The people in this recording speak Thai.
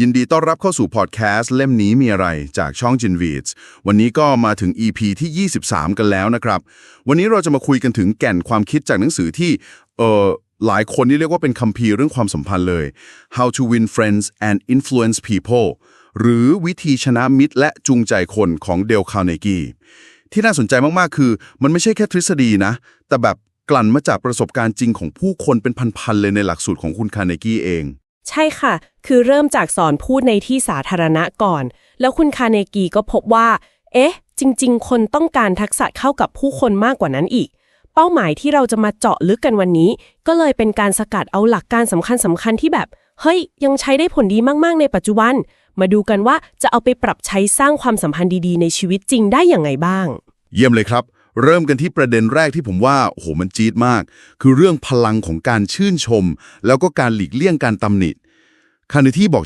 ยินดีต้อนรับเข้าสู่พอดแคสต์เล่มนี้มีอะไรจากช่อง g i n v i d s วันนี้ก็มาถึง EP ที่ 23 กันแล้วนะครับ วันนี้เราจะมาคุยกันถึงแก่นความคิดจากหนังสือที่เออหลายคนนี่เรียกว่าเป็นคัมภีร์เรื่องความสัมพันธ์เลย How to Win Friends and Influence People หรือวิธีชนะมิตรและจูงใจคนของเดลคาร์เนกีที่น่าสนใจมาก ๆ คือ มันไม่ใช่แค่ทฤษฎีนะ แต่แบบกลั่นมาจากประสบการณ์จริงของผู้คนเป็นพัน ๆ เลยในหลักสูตรของคุณคาร์เนกีเอง ใช่ค่ะ คือเริ่มจากสอนพูดในที่สาธารณะก่อน แล้วคุณคาเนกีก็พบว่า เอ๊ะ จริง ๆ คนต้องการทักษะเข้ากับผู้คนมากกว่านั้นอีก เป้าหมายที่เราจะมาเจาะลึกกันวันนี้ ก็เลยเป็นการสกัดเอาหลักการสำคัญสำคัญๆที่แบบ เฮ้ย ยังใช้ได้ผลดีมาก ๆ ในปัจจุบัน มาดูกันว่าจะเอาไปปรับใช้สร้างความสัมพันธ์ดี ๆ ในชีวิตจริงได้อย่างไงบ้าง เยี่ยมเลยครับ เริ่มกันที่ประเด็นแรกที่ผมว่าโอ้โหมันจี๊ดมาก คือเรื่องพลังของการชื่นชม แล้วก็การหลีกเลี่ยงการตำหนิคาร์เนที่บอก